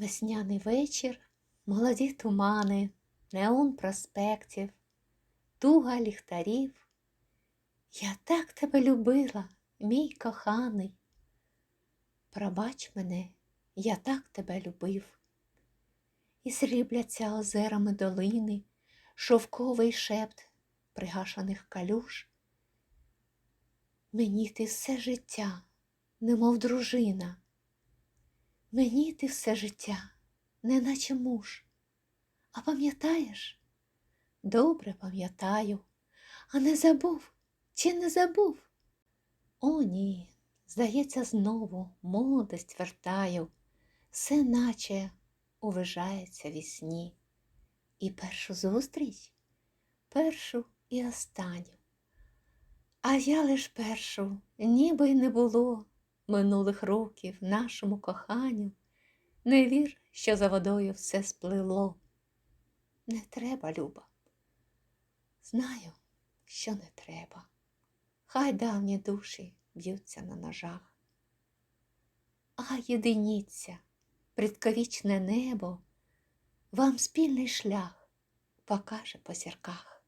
Весняний вечір, молоді тумани, неон проспектів, туга ліхтарів. Я так тебе любила, мій коханий. Пробач мене, я так тебе любив. І срібляться озерами долини, шовковий шепт пригашених калюж. Мені ти все життя, немов дружина. Мені ти все життя, неначе муж. А пам'ятаєш? Добре пам'ятаю, а не забув чи не забув? О, ні, здається, знову молодость вертаю, все наче увижається вісні. І першу зустріч, першу і останню. А я лиш першу, ніби й не було минулих років нашому коханню. Не вір, що за водою все сплило. Не треба, Люба. Знаю, що не треба. Хай давні душі б'ються на ножах. А єдиніться, предковічне небо, вам спільний шлях покаже по зірках.